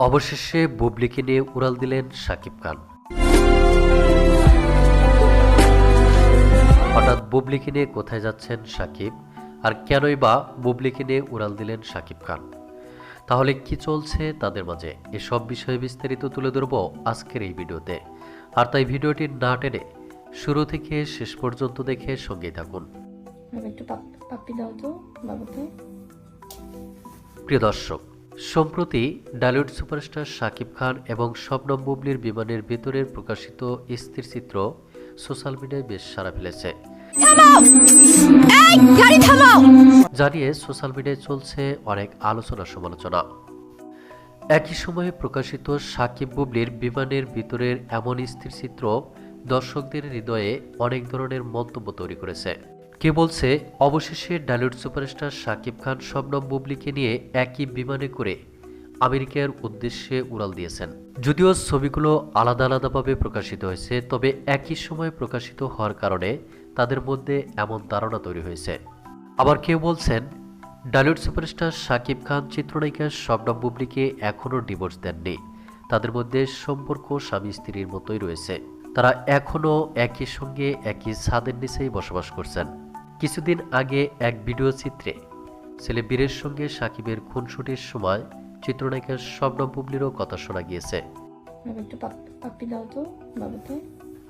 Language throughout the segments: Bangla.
অবশেষে বুবলিকে নিয়ে উড়াল দিলেন শাকিব খান। হঠাৎ বুবলিকে নিয়ে কোথায় যাচ্ছেন শাকিব আর কেনই বা বুবলিকে নিয়ে উড়াল দিলেন শাকিব খান? তাহলে কি চলছে তাদের মাঝে? এসব বিষয়ে বিস্তারিত তুলে ধরব আজকের এই ভিডিওতে। আর তাই ভিডিওটি না টেনে শুরু থেকে শেষ পর্যন্ত দেখে সঙ্গেই থাকুন। বাবা একটু পাপ্পি দাও তো বাবাকে। প্রিয় দর্শক সম্প্রতি ডালিউড সুপারস্টার শাকিব খান এবং শবনম বুবলির বিমানের ভেতরের প্রকাশিত স্থির চিত্র সোশ্যাল মিডিয়ায় বেশ সাড়া ফেলেছে। জানিয়ে সোশ্যাল মিডিয়ায় চলছে অনেক আলোচনা সমালোচনা। একই সময়ে প্রকাশিত সাকিব বুবলির বিমানের ভিতরের এমন স্থির চিত্র দর্শকদের হৃদয়ে অনেক ধরনের মন্তব্য তৈরি করেছে। কে বলছে, অবশেষে ডালিউড সুপারস্টার সাকিব খান শবনম বুবলিকে নিয়ে একই বিমানে করে আমেরিকার উদ্দেশ্যে উড়াল দিয়েছেন। যদিও ছবিগুলো আলাদা আলাদাভাবে প্রকাশিত হয়েছে, তবে একই সময়ে প্রকাশিত হওয়ার কারণে তাদের মধ্যে এমন ধারণা তৈরি হয়েছে। আবার কেউ বলছেন, ডালিউড সুপারস্টার শাকিব খান চিত্রনায়িকা শবনম বুবলিকে এখনও ডিভোর্স দেননি। তাদের মধ্যে সম্পর্ক স্বামী স্ত্রীর মতোই রয়েছে। তারা এখনও একই সঙ্গে একই ছাদের নিচেই বসবাস করছেন। কিছুদিন আগে এক ভিডিও চিত্রে ছেলে বীরের সঙ্গে সাকিবের খুনসুটির সময় চিত্রনায়িকা শবনম বুবলিরও কথা শোনা গিয়েছে।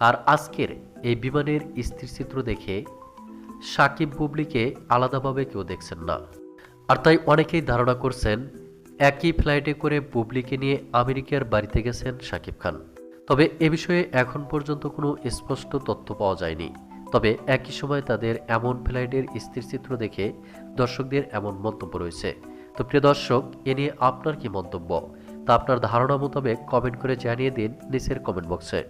আর আজকের এই বিমানের স্থির চিত্র দেখে সাকিব বুবলিকে আলাদাভাবে কেউ দেখছেন না। আর তাই অনেকেই ধারণা করছেন একই ফ্লাইটে করে বুবলিকে নিয়ে আমেরিকার বাড়িতে গেছেন সাকিব খান। তবে এ বিষয়ে এখন পর্যন্ত কোনো স্পষ্ট তথ্য পাওয়া যায়নি। তবে একই সময় তাদের এমন ফ্লাইটের স্থিরচিত্র দেখে দর্শকদের এমন মন্তব্য রয়েছে। তো প্রিয় দর্শক, এ নিয়ে আপনার কি মন্তব্য? তা আপনার ধারণা মোতাবেক কমেন্ট করে জানিয়ে দিন নিচের কমেন্ট বক্সে।